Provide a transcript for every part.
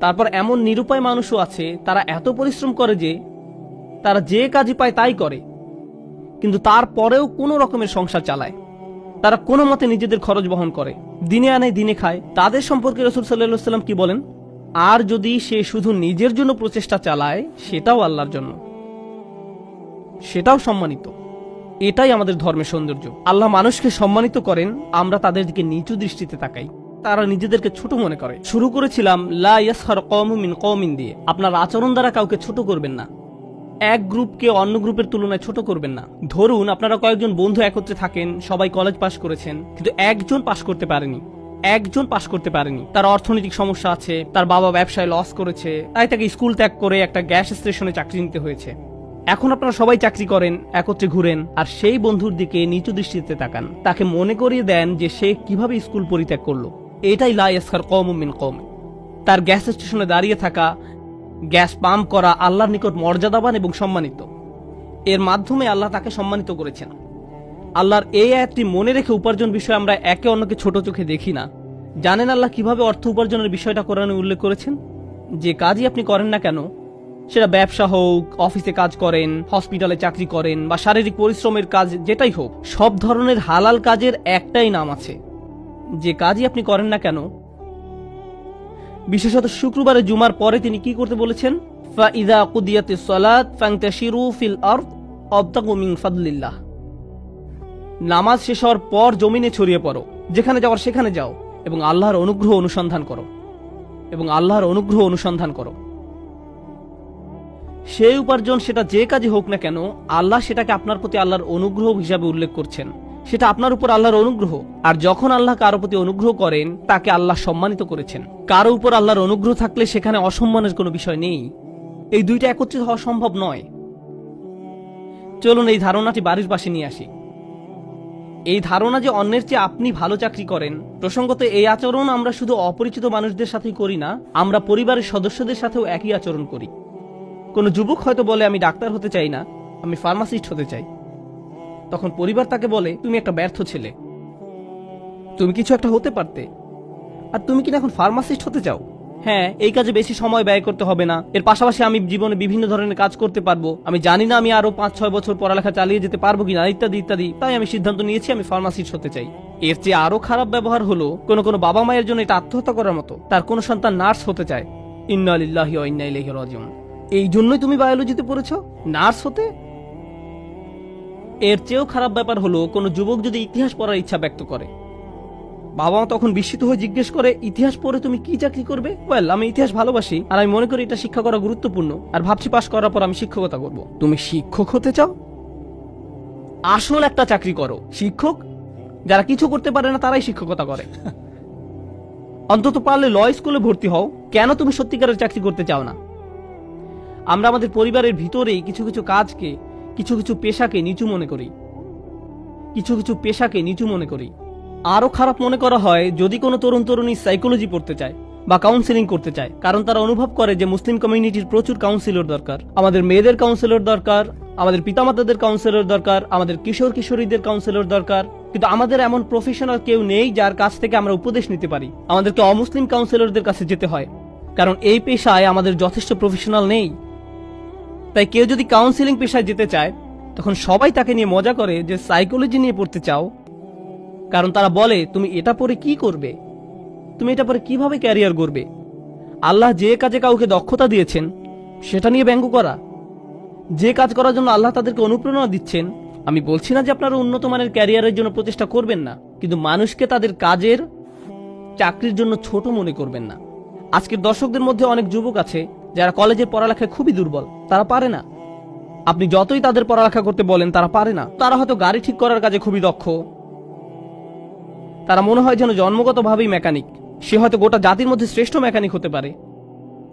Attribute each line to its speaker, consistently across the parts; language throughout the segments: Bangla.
Speaker 1: তারপর এমন নিরুপায় মানুষও আছে, তারা এত পরিশ্রম করে যে তারা যে কাজই পায় তাই করে। কিন্তু তারপরেও কোনো রকমের সংসার চালায়। তারা কোনো মতে নিজেদের খরচ বহন করে। দিনে আনে, দিনে খায়। তাদের সম্পর্কে রসুল সাল্লাহ সাল্লাম কি বলেন? আর যদি সে শুধু নিজের জন্য প্রচেষ্টা চালায়, সেটাও আল্লাহর জন্য। সেটাও সম্মানিত। এটাই আমাদের ধর্মের সৌন্দর্য। আল্লাহ মানুষকে সম্মানিত করেন, আমরা তাদের দিকে নিচু দৃষ্টিতে তাকাই। তারা নিজেদেরকে ছোট মনে করে। শুরু করেছিলাম, লা ইয়াসখার কওমু মিন কওমিন দিয়ে। আপনার আচরণ দ্বারা কাউকে ছোট করবেন না। এক গ্রুপকে অন্য গ্রুপের তুলনায় ছোট করবেন না। ধরুন, আপনারা কয়েকজন বন্ধু একত্রে থাকেন, সবাই কলেজ পাশ করেছেন, কিন্তু একজন পাশ করতে পারেনি। একজন পাশ করতে পারেনি। তার অর্থনৈতিক সমস্যা আছে, তার বাবা ব্যবসায় লস করেছে, তাই তাকে স্কুল ত্যাগ করে একটা গ্যাস স্টেশনে চাকরি নিতে হয়েছে। এখন আপনারা সবাই চাকরি করেন, একত্রে ঘুরেন, আর সেই বন্ধুর দিকে নিচু দৃষ্টিতে তাকান। তাকে মনে করিয়ে দেন যে সে কীভাবে স্কুল পরিত্যাগ করল। এটাই লাইয়াসখার কম মিন কম তার গ্যাস স্টেশনে দাঁড়িয়ে থাকা গ্যাস পাম্প করা আল্লাহর নিকট মর্যাদাবান এবং সম্মানিত। এর মাধ্যমে আল্লাহ তাকে সম্মানিত করেছেন। আল্লাহর এই আয়াতটি মনে রেখে উপার্জন বিষয়ে আমরা একে অন্যকে ছোট চোখে দেখি না। জানেন আল্লাহ কীভাবে অর্থ উপার্জনের বিষয়টা কোরআনে উল্লেখ করেছেন? যে কাজই আপনি করেন না কেন, সেটা ব্যবসা হোক, অফিসে কাজ করেন হসপিটালে চাকরি করেন বা শারীরিক পরিশ্রমের কাজ যেটাই হোক, সব ধরনের হালাল কাজের একটাই নাম আছে। যে কাজই আপনি করেন না কেন? বিশেষত শুক্রবারে জুমার পরে তিনি কি করতে বলেছেন? ফিল নামাজ শেষ হওয়ার পর জমিনে ছড়িয়ে পড়ো, যেখানে যাওয়ার সেখানে যাও, এবং আল্লাহর অনুগ্রহ অনুসন্ধান করো, এবং আল্লাহর অনুগ্রহ অনুসন্ধান করো। সেই উপার্জন সেটা যে কাজে হোক না কেন, আল্লাহ সেটাকে আপনার প্রতি আল্লাহর অনুগ্রহ হিসাবে উল্লেখ করছেন। সেটা আপনার উপর আল্লাহর অনুগ্রহ। আর যখন আল্লাহ কারও প্রতি অনুগ্রহ করেন, তাকে আল্লাহ সম্মানিত করেছেন। কারও উপর আল্লাহর অনুগ্রহ থাকলে সেখানে অসম্মানের কোনো বিষয় নেই। এই দুইটা একত্রিত হওয়া সম্ভব নয়। চলুন এই ধারণাটি বাড়ির পাশে নিয়ে আসি। এই ধারণা যে অন্যের চেয়ে আপনি ভালো চাকরি করেন, প্রসঙ্গত এই আচরণ আমরা শুধু অপরিচিত মানুষদের সাথেই করি না, আমরা পরিবারের সদস্যদের সাথেও একই আচরণ করি। কোনো যুবক হয়তো বলে, আমি ডাক্তার হতে চাই না, আমি ফার্মাসিস্ট হতে চাই। তখন পরিবার তাকে বলে, তুমি একটা ব্যর্থ ছেলে। তুমি কিছু একটা হতে পারতে। আর তুমি কিনা এখন ফার্মাসিস্ট হতে চাও? হ্যাঁ এই কাজে বেশি সময় ব্যয় করতে হবে না। এর পাশাপাশি আমি জীবনে বিভিন্ন ধরনের কাজ করতে পারব। আমি জানি না আমি আরও পাঁচ ছয় বছর পড়ালেখা চালিয়ে যেতে পারব কিনা, ইত্যাদি ইত্যাদি। তাই আমি সিদ্ধান্ত নিয়েছি আমি ফার্মাসিস্ট হতে চাই। এর চেয়ে আরও খারাপ ব্যবহার হলো কোনো কোনো বাবা মায়ের জন্য এটা আত্মহত্যা করার মতো। তার কোনো সন্তান নার্স হতে চায়। ইন্না আলিল্লাহি ইন্না ইলাইহি রাজিউন। এই জন্যই তুমি বায়োলজিতে পড়েছ? নার্স হতে? এর চেয়েও খারাপ ব্যাপার হলো কোনো যুবক যদি ইতিহাস পড়ার ইচ্ছা ব্যক্ত করে। বাবা মা তখন বিস্মিত হয়ে জিজ্ঞেস করে ইতিহাস পড়ে তুমি কি চাকরি করবে? ওয়েল আমি ইতিহাস ভালোবাসি আর আমি মনে করি এটা শিক্ষা করা গুরুত্বপূর্ণ আর ভাবছি পাশ করার পর আমি শিক্ষকতা করব। তুমি শিক্ষক হতে চাও? আসল একটা চাকরি করো শিক্ষক। যারা কিছু করতে পারে না তারাই শিক্ষকতা করে। অন্তত পারলে ল স্কুলে ভর্তি হও কেন তুমি সত্যিকারের চাকরি করতে চাও না? আমরা আমাদের পরিবারের ভিতরেই কিছু কিছু কাজকে কিছু কিছু পেশাকে নিচু মনে করি। কিছু কিছু পেশাকে নিচু মনে করি। আরও খারাপ মনে করা হয় যদি কোনো তরুণ তরুণী সাইকোলজি পড়তে চায় বা কাউন্সিলিং করতে চায়, কারণ তারা অনুভব করে যে মুসলিম কমিউনিটির প্রচুর কাউন্সিলর দরকার। আমাদের মেয়েদের কাউন্সিলর দরকার, আমাদের পিতামাতাদের কাউন্সিলর দরকার, আমাদের কিশোর কিশোরীদের কাউন্সিলর দরকার। কিন্তু আমাদের এমন প্রফেশনাল কেউ নেই যার কাছ থেকে আমরা উপদেশ নিতে পারি। আমাদেরকে অমুসলিম কাউন্সিলরদের কাছে যেতে হয়। কারণ এই পেশায় আমাদের যথেষ্ট প্রফেশনাল নেই। তাই কেউ যদি কাউন্সিলিং পেশায় যেতে চায়, তখন সবাই তাকে নিয়ে মজা করে যে সাইকোলজি নিয়ে পড়তে চাও। কারণ তারা বলে, তুমি এটা পরে কি করবে? তুমি এটা পরে কীভাবে ক্যারিয়ার করবে আল্লাহ যে কাজে কাউকে দক্ষতা দিয়েছেন, সেটা নিয়ে ব্যঙ্গ করা। যে কাজ করার জন্য আল্লাহ তাদেরকে অনুপ্রেরণা দিচ্ছেন, আমি বলছি না যে আপনারা উন্নত মানের ক্যারিয়ারের জন্য প্রচেষ্টা করবেন না, কিন্তু মানুষকে তাদের কাজের চাকরির জন্য ছোট মনে করবেন না। আজকের দর্শকদের মধ্যে অনেক যুবক আছে যারা কলেজের পড়ালেখায় খুবই দুর্বল, তারা পারে না। আপনি যতই তাদের পড়ালেখা করতে বলেন, তারা পারে না। তারা হয়তো গাড়ি ঠিক করার কাজে খুবই দক্ষ। তারা মনে হয় যেন জন্মগতভাবেই মেকানিক সে হয়তো গোটা জাতির মধ্যে শ্রেষ্ঠ মেকানিক হতে পারে।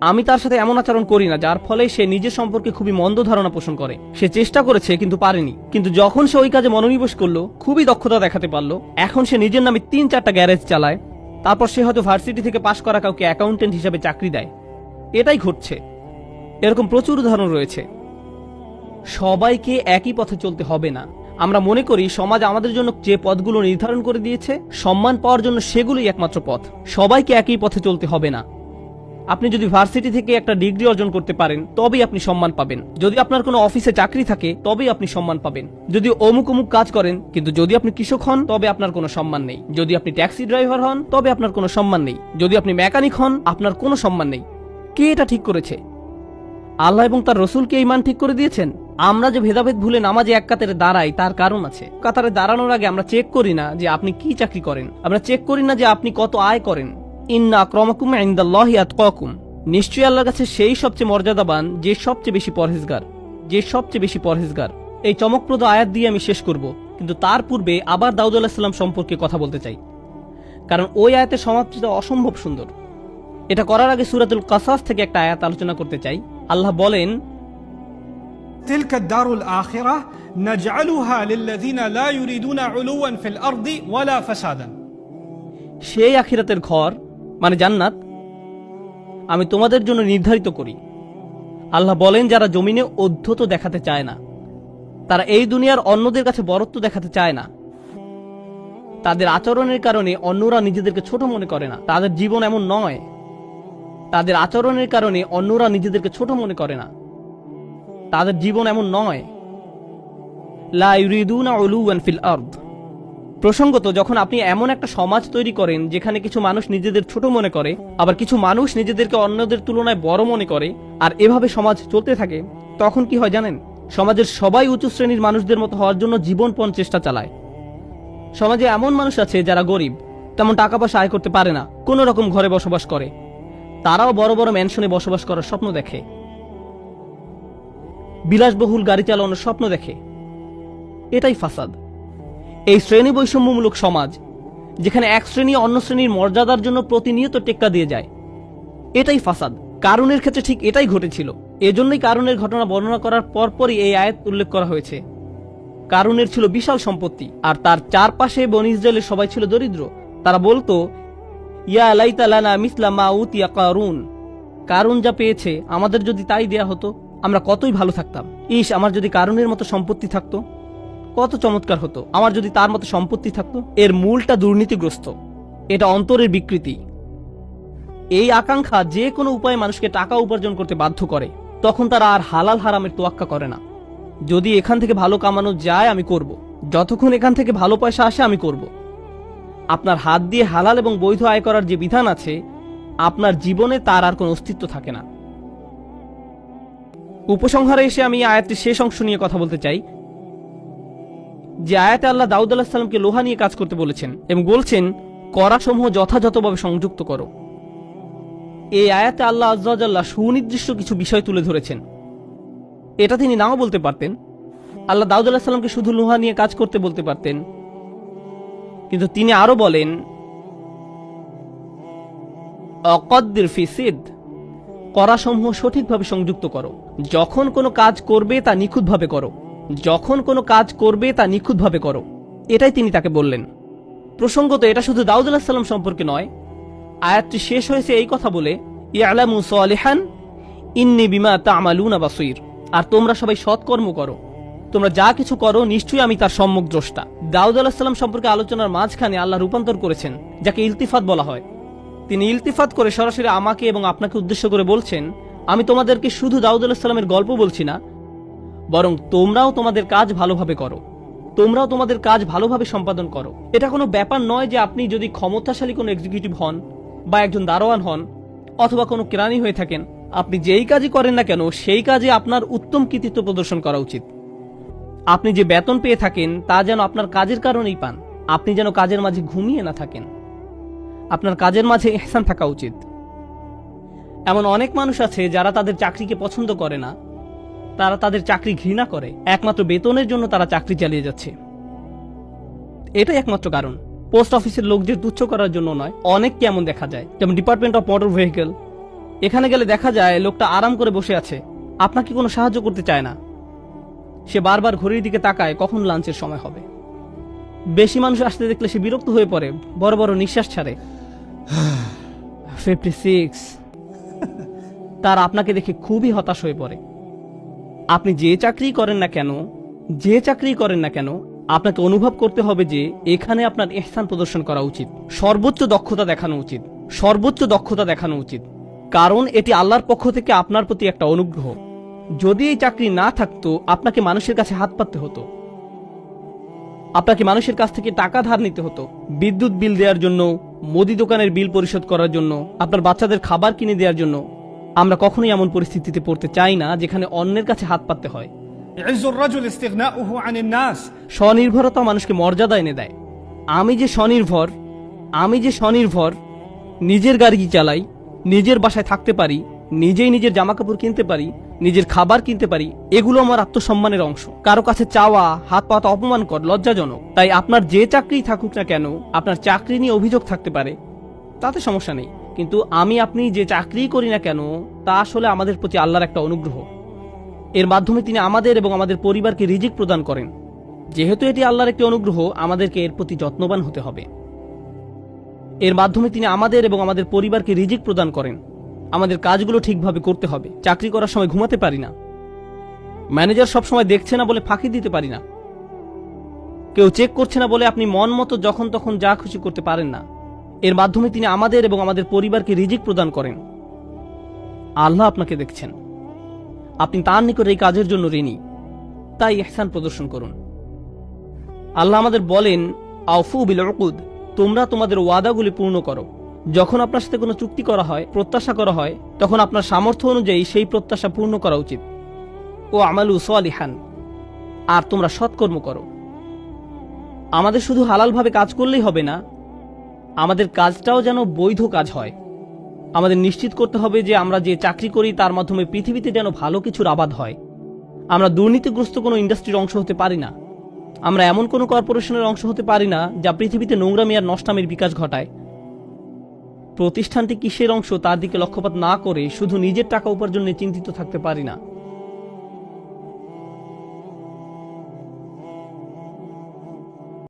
Speaker 1: আমি তার সাথে এমন আচরণ করি না, যার ফলে সে নিজের সম্পর্কে খুবই মন্দ ধারণা পোষণ করে। সে চেষ্টা করেছে, কিন্তু পারেনি। কিন্তু যখন সে ওই কাজে মনোনিবেশ করল, খুবই দক্ষতা দেখাতে পারল। এখন সে নিজের নামে তিন চারটা গ্যারেজ চালায়। তারপর সে হয়তো ভার্সিটি থেকে পাশ করা কাউকে অ্যাকাউন্টেন্ট হিসেবে চাকরি দেয়। এটাই ঘটছে। এরকম প্রচুর উদাহরণ রয়েছে। সবাইকে একই পথে চলতে হবে না। আমরা মনে করি সমাজ আমাদের জন্য যে পথগুলো নির্ধারণ করে দিয়েছে, সম্মান পাওয়ার জন্য সেগুলোই একমাত্র পথ। সবাইকে একই পথে চলতে হবে না। আপনি যদি ভার্সিটি থেকে একটা ডিগ্রি অর্জন করতে পারেন, তবেই আপনি সম্মান পাবেন। যদি আপনার কোনো অফিসে চাকরি থাকে, তবেই আপনি সম্মান পাবেন। যদি অমুক অমুক কাজ করেন, কিন্তু যদি আপনি কৃষক হন, তবে আপনার কোনো সম্মান নেই। যদি আপনি ট্যাক্সি ড্রাইভার হন, তবে আপনার কোনো সম্মান নেই। যদি আপনি মেকানিক হন, আপনার কোনো সম্মান নেই। কে এটা ঠিক করেছে? আল্লাহ এবং তার রসুলকে এই মান ঠিক করে দিয়েছেন? আমরা যে ভেদাভেদ ভুলে নামাজে এক কাতারে দাঁড়াই, তার কারণ আছে। কাতারে দাঁড়ানোর আগে আমরা চেক করি না যে আপনি কি চাকরি করেন। আমরা চেক করি না যে আপনি কত আয় করেন। ইন্না আক্রমাকুম ইনদাল্লাহি আতকাকুম। নিশ্চয়ই আল্লাহর কাছে সেই সবচেয়ে মর্যাদাবান, যে সবচেয়ে বেশি পরহেজগার, যে সবচেয়ে বেশি পরহেজগার। এই চমকপ্রদ আয়াত দিয়ে আমি শেষ করব, কিন্তু তার পূর্বে আবার দাউদ আলাহিসাল্লাম সম্পর্কে কথা বলতে চাই। কারণ ওই আয়াতের সমাপ্তিটা অসম্ভব সুন্দর। এটা করার আগে সুরাতুল কাসাস থেকে একটা আয়াত আলোচনা করতে চাই আল্লাহ বলেন
Speaker 2: تلك الدار الآخرة نجعلها للذين لا يريدون علوا في الأرض ولا فسادا
Speaker 1: সেই আখিরাতের ঘর মানে জান্নাত আমি তোমাদের জন্য নির্ধারিত করি আল্লাহ বলেন যারা জমিনে অধ্যত দেখাতে চায় না তারা এই দুনিয়ার অন্যদের কাছে বরত্ব দেখাতে চায় না তাদের আচরণের কারণে অন্যরা নিজেদেরকে ছোট মনে করে না তাদের জীবন এমন নয় তাদের আচরণের কারণে অন্যরা নিজেদেরকে ছোট মনে করে না। তাদের জীবন এমন নয়। ফিল প্রসঙ্গত, যখন আপনি এমন একটা সমাজ তৈরি করেন, যেখানে কিছু মানুষ নিজেদের ছোট মনে করে, আবার কিছু মানুষ নিজেদেরকে অন্যদের তুলনায় বড় মনে করে, আর এভাবে সমাজ চলতে থাকে, তখন কি হয় জানেন? সমাজের সবাই উঁচু শ্রেণির মানুষদের মতো হওয়ার জন্য জীবনপণ চেষ্টা চালায়। সমাজে এমন মানুষ আছে যারা গরিব, তেমন টাকা পয়সা আয় করতে পারে না, কোনো রকম ঘরে বসবাস করে। তারাও বড় বড় ম্যানশনে বসবাস করার স্বপ্ন দেখে। বিলাসবহুল গাড়ি চালানোর স্বপ্ন দেখে। এটাই ফাসাদ। এই শ্রেণি বৈষম্যমূলক সমাজ, যেখানে এক শ্রেণি অন্য শ্রেণির মর্যাদার জন্য প্রতিনিয়ত টেক্কা দিয়ে যায়, এটাই ফাসাদ। কারণের ক্ষেত্রে ঠিক এটাই ঘটেছিল। এজন্যই কারণের ঘটনা বর্ণনা করার পরপরই এই আয়াত উল্লেখ করা হয়েছে। কারণের ছিল বিশাল সম্পত্তি, আর তার চারপাশে বন ইসরায়েলের সবাই ছিল দরিদ্র। তারা বলতো ইয়া লাইতালানা মিসলা মা উতিয়া কারুন। কারুন যা পেয়েছে, আমাদের যদি তাই দেয়া হতো, আমরা কতই ভালো থাকতাম। ইস, আমার যদি কারণের মতো সম্পত্তি থাকতো, কত চমৎকার হতো। আমার যদি তার মতো সম্পত্তি থাকতো, এর মূলটা দুর্নীতিগ্রস্ত। এটা অন্তরের বিকৃতি। এই আকাঙ্ক্ষা যে কোনো উপায়ে মানুষকে টাকা উপার্জন করতে বাধ্য করে, তখন তারা আর হালাল হারামের তোয়াক্কা করে না। যদি এখান থেকে ভালো কামানো যায়, আমি করব। যতক্ষণ এখান থেকে ভালো পয়সা আসে, আমি করব। আপনার হাত দিয়ে হালাল এবং বৈধ আয় করার যে বিধান আছে, আপনার জীবনে তার আর কোনো অস্তিত্ব থাকে না। উপসংহারে এসে আমি এই আয়াতটির শেষ অংশ নিয়ে কথা বলতে চাই। যে আয়াতে আল্লাহ দাউদ আল্লাহ সাল্লামকে লোহা নিয়ে কাজ করতে বলেছেন এবং বলছেন, করাসমূহ যথাযথভাবে সংযুক্ত করো। এই আয়াতে আল্লাহ আজ্লাহ সুনির্দিষ্ট কিছু বিষয় তুলে ধরেছেন। এটা তিনি নাও বলতে পারতেন। আল্লাহ দাউদ আল্লাহ সাল্লামকে শুধু লোহা নিয়ে কাজ করতে বলতে পারতেন। কিন্তু তিনি আরও বলেন, অকদ্দির ফিসিদ করাসমূহ সঠিকভাবে সংযুক্ত করো। যখন কোনো কাজ করবে তা নিখুঁতভাবে করো। যখন কোনো কাজ করবে তা নিখুঁতভাবে করো। এটাই তিনি তাকে বললেন। প্রসঙ্গত এটা শুধু দাউদ সাল্লাম সম্পর্কে নয়, আয়াতটি শেষ হয়েছে এই কথা বলে, ইয়ালামু সালিহান, ইন্নি বিমা তামালুনা বাসির। আর তোমরা সবাই সৎকর্ম করো। তোমরা যা কিছু করো, নিশ্চয়ই আমি তার সম্মুখ দ্রষ্টা। দাউদ আলাহ সাল্লাম সম্পর্কে আলোচনার মাঝখানে আল্লাহ রূপান্তর করেছেন, যাকে ইলতিফাত বলা হয়। তিনি ইলতিফাত করে সরাসরি আমাকে এবং আপনাকে উদ্দেশ্য করে বলছেন, আমি তোমাদেরকে শুধু দাউদ আলাহ সাল্লামের গল্প বলছি না, বরং তোমরাও তোমাদের কাজ ভালোভাবে করো। তোমরাও তোমাদের কাজ ভালোভাবে সম্পাদন করো। এটা কোনো ব্যাপার নয় যে আপনি যদি ক্ষমতাশালী কোনো এক্সিকিউটিভ হন, বা একজন দারোয়ান হন, অথবা কোনো কেরানি হয়ে থাকেন, আপনি যেই কাজই করেন না কেন, সেই কাজে আপনার উত্তম কৃতিত্ব প্রদর্শন করা উচিত। আপনি যে বেতন পেয়ে থাকেন, তা যেন আপনার কাজের কারণেই পান। আপনি যেন কাজের মাঝে ঘুমিয়ে না থাকেন। আপনার কাজের মাঝে এহসান থাকা উচিত। এমন অনেক মানুষ আছে, যারা তাদের চাকরিকে পছন্দ করে না। তারা তাদের চাকরি ঘৃণা করে। একমাত্র বেতনের জন্য তারা চাকরি চালিয়ে যাচ্ছে। এটাই একমাত্র কারণ। পোস্ট অফিসের লোকদের তুচ্ছ করার জন্য নয়, অনেক কেমন দেখা যায়। যেমন ডিপার্টমেন্ট অফ মোটর ভেহিকেল এখানে গেলে দেখা যায়, লোকটা আরাম করে বসে আছে। আপনাকে কোনো সাহায্য করতে চায় না। সে বারবার ঘড়ির দিকে তাকায় কখন লাঞ্চের সময় হবে। বেশি মানুষ আসতে দেখলে সে বিরক্ত হয়ে পড়ে, বড় বড় নিঃশ্বাস ছাড়ে। ফিফটি সিক্স তার আপনাকে দেখে খুবই হতাশ হয়ে পড়ে। আপনি যে চাকরি করেন না কেন, যে চাকরি করেন না কেন, আপনাকে অনুভব করতে হবে যে এখানে আপনার এহসান প্রদর্শন করা উচিত। সর্বোচ্চ দক্ষতা দেখানো উচিত। সর্বোচ্চ দক্ষতা দেখানো উচিত। কারণ এটি আল্লাহর পক্ষ থেকে আপনার প্রতি একটা অনুগ্রহ। যদি এই চাকরি না থাকতো আপনাকে মানুষের কাছে হাত পাততে হতো। আপনাকে মানুষের কাছ থেকে টাকা ধার নিতে হতো। বিদ্যুৎ বিল দেওয়ার জন্য মুদি দোকানের বিল পরিশোধ করার জন্য আপনার বাচ্চাদের খাবার কিনে দেওয়ার জন্য। আমরা কখনোই এমন পরিস্থিতিতে পড়তে চাই না যেখানে অন্যের কাছে হাত পাততে হয়। স্বনির্ভরতা মানুষকে মর্যাদা এনে দেয়। আমি যে স্বনির্ভর আমি যে স্বনির্ভর নিজের গাড়ি চালাই নিজের বাসায় থাকতে পারি নিজেই নিজের জামাকাপড় কিনতে পারি নিজের খাবার কিনতে পারি, এগুলো আমার আত্মসম্মানের অংশ। কারও কাছে চাওয়া, হাত পাতা অপমানকর লজ্জাজনক। তাই আপনার যে চাকরি থাকুক না কেন, আপনার চাকরি নিয়ে অভিযোগ থাকতে পারে। তাতে সমস্যা নেই। কিন্তু আমি আপনি যে চাকরি করি না কেন, তা আসলে আমাদের প্রতি আল্লাহর একটা অনুগ্রহ। এর মাধ্যমে তিনি আমাদের এবং আমাদের পরিবারকে রিজিক প্রদান করেন। যেহেতু এটি আল্লাহর একটি অনুগ্রহ, আমাদেরকে এর প্রতি যত্নবান হতে হবে। এর মাধ্যমে তিনি আমাদের এবং আমাদের পরিবারকে রিজিক প্রদান করেন। আমাদের কাজগুলো ঠিকভাবে করতে হবে। চাকরি করার সময় ঘুমাতে পারি না। ম্যানেজার সবসময় দেখছে না বলে ফাঁকি দিতে পারি না। কেউ চেক করছে না বলে আপনি মন মতো যখন তখন যা খুশি করতে পারেন না। এর মাধ্যমে তিনি আমাদের এবং আমাদের পরিবারকে রিজিক প্রদান করেন। আল্লাহ আপনাকে দেখছেন। আপনি তার নিকট এই কাজের জন্য ঋণী। তাই ইহসান প্রদর্শন করুন। আল্লাহ আমাদের বলেন, আউফু বিল তোমরা তোমাদের ওয়াদাগুলি পূর্ণ করো। যখন আপনার সাথে কোনো চুক্তি করা হয়, প্রত্যাশা করা হয়, তখন আপনার সামর্থ্য অনুযায়ী সেই প্রত্যাশা পূর্ণ করা উচিত। ও আমাল আমালু সালিহান, আর তোমরা সৎকর্ম করো। আমাদের শুধু হালালভাবে কাজ করলেই হবে না, আমাদের কাজটাও যেন বৈধ কাজ হয়। আমাদের নিশ্চিত করতে হবে যে আমরা যে চাকরি করি, তার মাধ্যমে পৃথিবীতে যেন ভালো কিছুর আবাদ হয়। আমরা দুর্নীতিগ্রস্ত কোনো ইন্ডাস্ট্রির অংশ হতে পারি না। আমরা এমন কোনো কর্পোরেশনের অংশ হতে পারি না, যা পৃথিবীতে নোংরামি আর নষ্টামের বিকাশ ঘটায়। প্রতিষ্ঠানটি কিসের অংশ তার দিকে লক্ষ্যপাত না করে শুধু নিজের টাকা উপার্জনে চিন্তিত থাকতে পারি না।